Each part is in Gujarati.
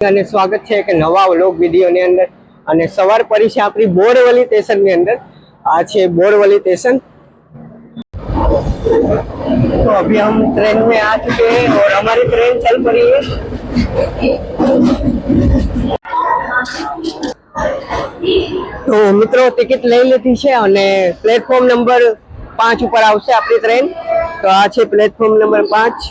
અને સ્વાગત છે એક નવા વ્લોગ વિડીયોની અંદર અને સવાર પડી છે આપણી બોરવલી સ્ટેશનની અંદર આ છે बोरवली स्टेशन तो अभी हम ट्रेन में आ चुके हैं और हमारी ट्रेन चल पड़ी है તો મિત્રો ટિકિટ લઈ લીધી છે અને પ્લેટફોર્મ નંબર પાંચ ઉપર આવશે આપણી ટ્રેન તો આ છે પ્લેટફોર્મ નંબર પાંચ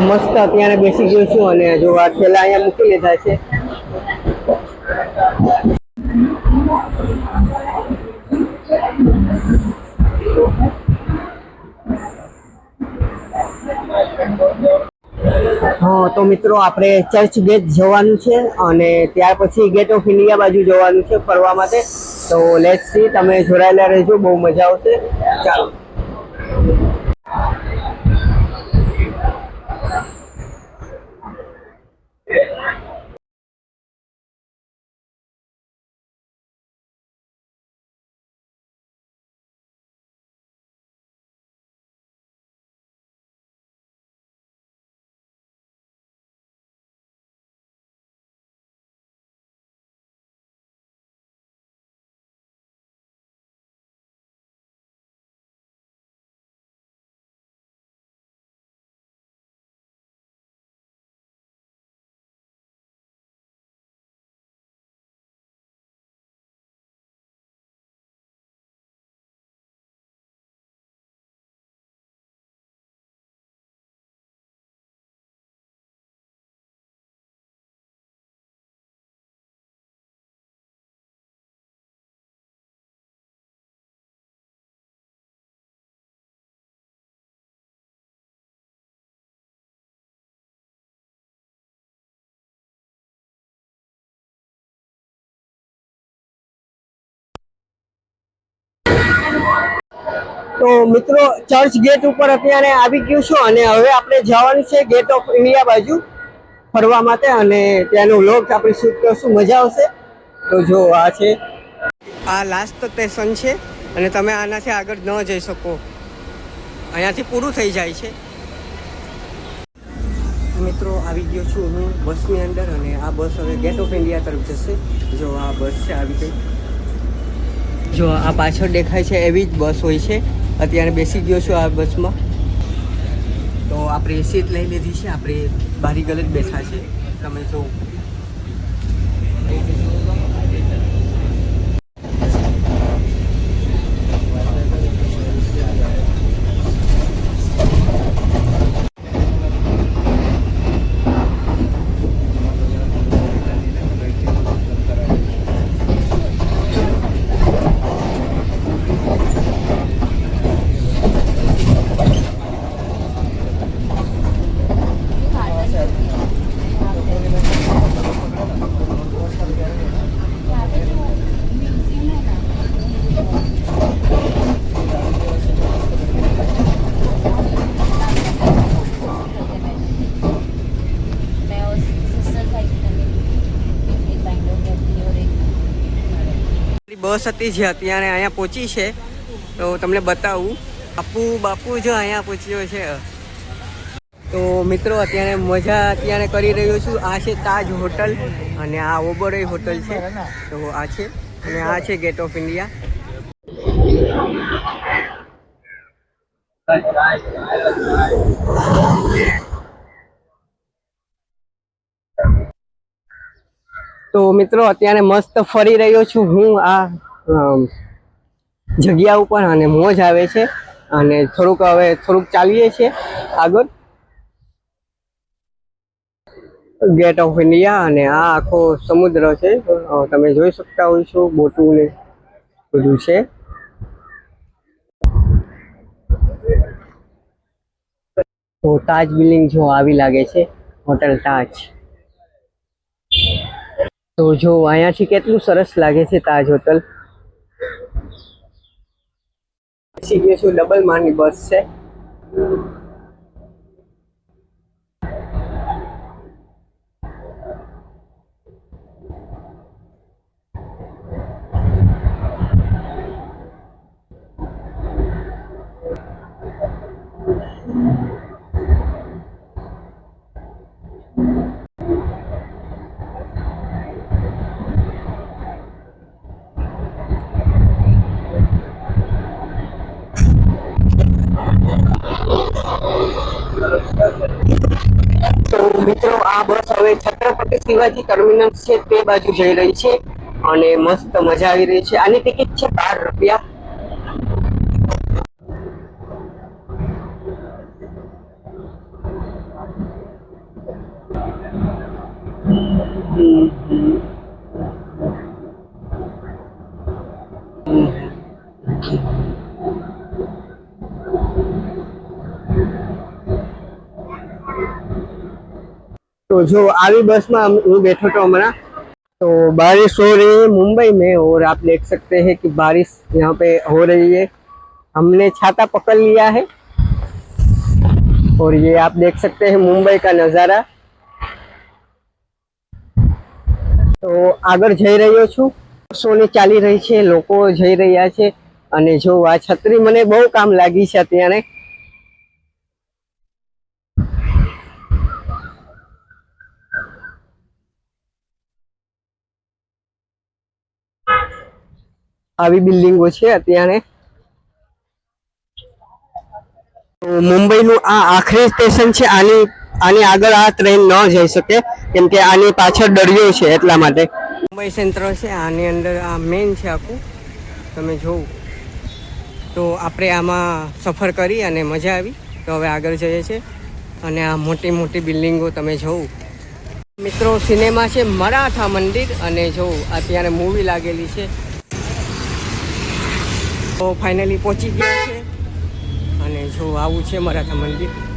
મસ્ત અત્યારે બેસી ગયું છું અને જો આ થેલા અહીંયા મૂકી લીધા છે. હા, તો મિત્રો, આપણે ચર્ચ ગેટ જવાનું છે અને ત્યાર પછી ગેટ ઓફ ઇન્ડિયા બાજુ જવાનું છે ફરવા માટે. તો લેટ સી તમે જોડાયેલા રહેજો, બહુ મજા આવશે. ચાલો. તો મિત્રો ચર્ચ ગેટ ઉપર અત્યારે આવી ગયું છું અને હવે આપણે જવાનું છે ગેટ ઓફ ઇન્ડિયા બાજુ ફરવા માટે અને ત્યાંનો વ્લોગ આપણે શૂટ કરશું, મજા આવશે. તો જો, આ છે. આ લાસ્ટ સ્ટેશન છે અને તમે આનાથી આગળ ન જઈ શકો. અહીંયાથી પૂરું થઈ જાય છે. મિત્રો, આવી ગયો છું હું બસની અંદર અને આ બસ હવે ગેટ ઓફ ઇન્ડિયા તરફ જશે. જો, આ બસ છે આવી ગઈ. જો, આ પાછળ દેખાય છે એવી જ બસ હોય છે. અત્યારે બેસી ગયો છું આ બસમાં. તો આપણે સીટ લઈ લીધી છે, આપણે બારી ગલત બેઠા છે. તમે જો બસ હતી જે અત્યારે અહીંયા પહોંચી છે. તો તમને બતાવું. બાપુ બાપુ જો અહીંયા પહોંચ્યો છે. તો મિત્રો, અત્યારે મજા અત્યારે કરી રહ્યો છું. આ છે તાજ હોટલ અને આ ઓબરોય હોટલ છે. તો આ છે અને આ છે ગેટ ઓફ ઇન્ડિયા તો મિત્રો, અત્યારે મસ્ત ફરી રહ્યો છું હું આ જગ્યા ઉપર અને મોજ આવે છે અને થોડુંક હવે થોડુંક ચાલીએ છીએ આગળ. ગેટ ઓફ ઇન્ડિયા અને આ આખો સમુદ્ર છે. તમે જોઈ શકતા હોય છો બોટું ને બધું છે. તો તાજ બિલ્ડિંગ જો આવી લાગે છે, હોટલ તાજ. તો જો અહીંયાથી કેટલું સરસ લાગે છે તાજ હોટલ? બેસી ગયો છું ડબલ માની બસ છે. મિત્રો આ બસ હવે છત્રપતિ શિવાજી ટર્મિનસ છે તે બાજુ જઈ રહી છે અને મસ્ત મજા આવી રહી છે આની ટિકિટ છે બાર રૂપિયા હમ, હમ. तो जो आवी बस में हम- हूँ बैठो तो हमारा तो बारिश हो रही है मुंबई में और आप देख सकते हैं कि बारिश यहाँ पे हो रही है हमने छाता पकड़ लिया है और ये आप देख सकते हैं मुंबई का नज़ारा તો આગળ જઈ રહ્યો છું સોની ચાલી રહી છે લોકો જઈ રહ્યા છે અને જો આ છત્રી મને બહુ કામ લાગી છે અત્યારે આવી બિલ્ડિંગો છે અત્યારે. મુંબઈનું આ આખરી સ્ટેશન છે, આની આની આગળ આ ટ્રેન ન જઈ શકે, કેમ કે આની પાછળ દરિયો છે એટલા માટે. મુંબઈ સેન્ટ્રલ છે, આની અંદર આ મેઇન છે આખું. તમે જોવું. તો આપણે આમાં સફર કરી અને મજા આવી. તો હવે આગળ જઈએ છીએ. અને આ મોટી મોટી બિલ્ડિંગો તમે જોવું. મિત્રો, સિનેમા છે, મરાઠા મંદિર. અને જોવું, અત્યારે મૂવી લાગેલી છે. તો ફાઇનલી પહોંચી ગયા છે. અને જો આવું છે મરાઠા મંદિર.